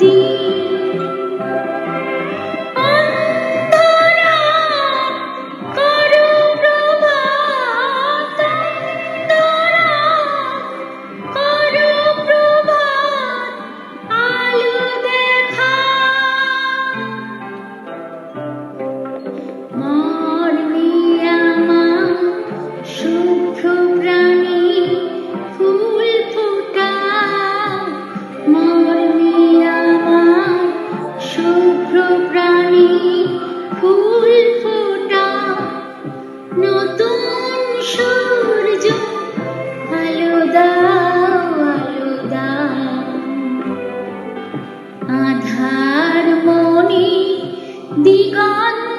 দিন দিগন্ত